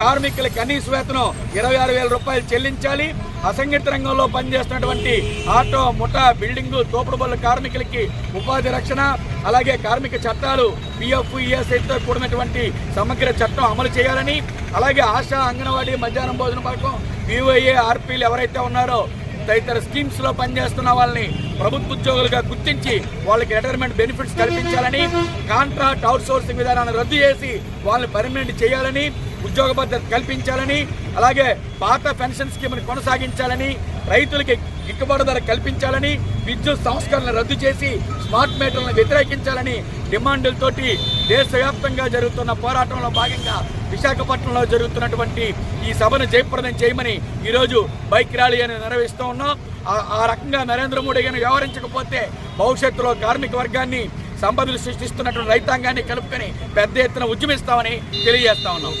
కార్మికుల కనీస వేతనం ఇరవై ఆరు వేల రూపాయలు చెల్లించాలి. అసంఘటిత రంగంలో పనిచేస్తున్నటువంటి ఆటో ముఠా బిల్డింగ్ తోపుడు బళ్ళ కార్మికులకి ఉపాధి రక్షణ అలాగే కార్మిక చట్టాలు పిఎఫ్ ఈఎస్ఐతో కూడినటువంటి సమగ్ర చట్టం అమలు చేయాలని అలాగే ఆశా అంగన్వాడీ మధ్యాహ్నం భోజన పథకం వివైఏ ఆర్పీలు ఎవరైతే ఉన్నారో తదితర స్కీమ్స్లో పనిచేస్తున్న వాళ్ళని ప్రభుత్వ ఉద్యోగులుగా గుర్తించి వాళ్ళకి రిటైర్మెంట్ బెనిఫిట్స్ కల్పించాలని కాంట్రాక్ట్ అవుట్ సోర్సింగ్ విధానాన్ని రద్దు చేసి వాళ్ళని పర్మనెంట్ చేయాలని ఉద్యోగ భద్రత కల్పించాలని అలాగే పాత పెన్షన్ స్కీమ్ని కొనసాగించాలని రైతులకి గిట్టుబాటు ధర కల్పించాలని విద్యుత్ సంస్కరణలు రద్దు చేసి స్మార్ట్ మీటర్లను వ్యతిరేకించాలని డిమాండ్లతోటి దేశవ్యాప్తంగా జరుగుతున్న పోరాటంలో భాగంగా విశాఖపట్నంలో జరుగుతున్నటువంటి ఈ సభను జయప్రదం చేయమని ఈరోజు బైక్ ర్యాలీ అని నిర్వహిస్తూ ఉన్నాం. ఆ- ఆ రకంగా నరేంద్ర మోడీ గారిని వ్యవహరించకపోతే భవిష్యత్తులో కార్మిక వర్గాన్ని సంపదలు సృష్టిస్తున్నటువంటి రైతాంగాన్ని కలుపుకొని పెద్ద ఎత్తున ఉద్యమిస్తామని తెలియజేస్తా ఉన్నాం.